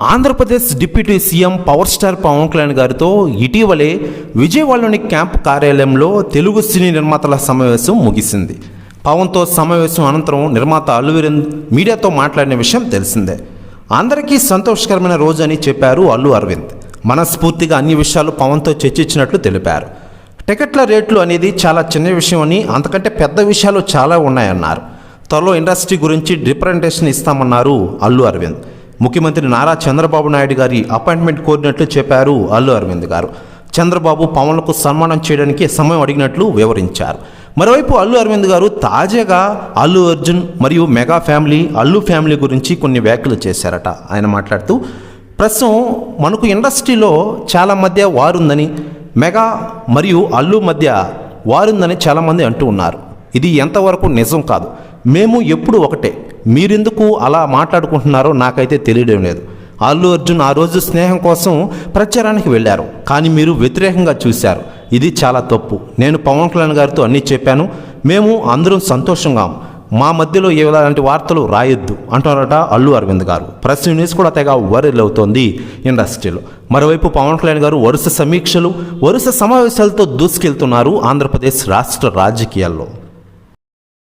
Andhra Pradesh deputy CM power star Pawan Kalyan గారితో ఇటీవలే విజయవాడలోని క్యాంప్ కార్యాలయంలో తెలుగు సినీ నిర్మాతల సమావేశం ముగిసింది. పవన్తో సమావేశం అనంతరం నిర్మాత అల్లు మీడియాతో మాట్లాడిన విషయం తెలిసిందే. అందరికీ సంతోషకరమైన రోజు అని చెప్పారు అల్లు అరవింద్. మనస్ఫూర్తిగా అన్ని విషయాలు పవన్తో చర్చించినట్లు తెలిపారు. టికెట్ల రేట్లు అనేది చాలా చిన్న విషయం అని అంతకంటే పెద్ద విషయాలు చాలా ఉన్నాయన్నారు. త్వరలో ఇండస్ట్రీ గురించి రిప్రజెంటేషన్ ఇస్తామన్నారు అల్లు అరవింద్. ముఖ్యమంత్రి నారా చంద్రబాబు నాయుడు గారి అపాయింట్మెంట్ కోరినట్లు చెప్పారు అల్లు అరవింద్ గారు. చంద్రబాబు పవన్లకు సన్మానం చేయడానికి సమయం అడిగినట్లు వివరించారు. మరోవైపు అల్లు అరవింద్ గారు తాజాగా అల్లు అర్జున్ మరియు మెగా ఫ్యామిలీ అల్లు ఫ్యామిలీ గురించి కొన్ని వ్యాఖ్యలు చేశారట. ఆయన మాట్లాడుతూ ప్రస్తుతం మనకు ఇండస్ట్రీలో చాలా మధ్య వారుందని మెగా మరియు అల్లు మధ్య వారుందని చాలామంది అంటూ ఉన్నారు. ఇది ఎంతవరకు నిజం కాదు. మేము ఎప్పుడు ఒకటే. మీరెందుకు అలా మాట్లాడుకుంటున్నారో నాకైతే తెలియడం లేదు. అల్లు అర్జున్ ఆ రోజు స్నేహం కోసం ప్రచారానికి వెళ్ళారు. కానీ మీరు వ్యతిరేకంగా చూశారు. ఇది చాలా తప్పు. నేను పవన్ కళ్యాణ్ గారితో అన్నీ చెప్పాను. మేము అందరం సంతోషంగా మా మధ్యలో ఎలాంటి వార్తలు రాయొద్దు అంటున్నారట అల్లు అరవింద్ గారు. ప్రెస్ న్యూస్ కూడా తెగ వైరల్ అవుతోంది ఇండస్ట్రీలో. మరోవైపు పవన్ కళ్యాణ్ గారు వరుస సమీక్షలు వరుస సమావేశాలతో దూసుకెళ్తున్నారు ఆంధ్రప్రదేశ్ రాష్ట్ర రాజకీయాల్లో.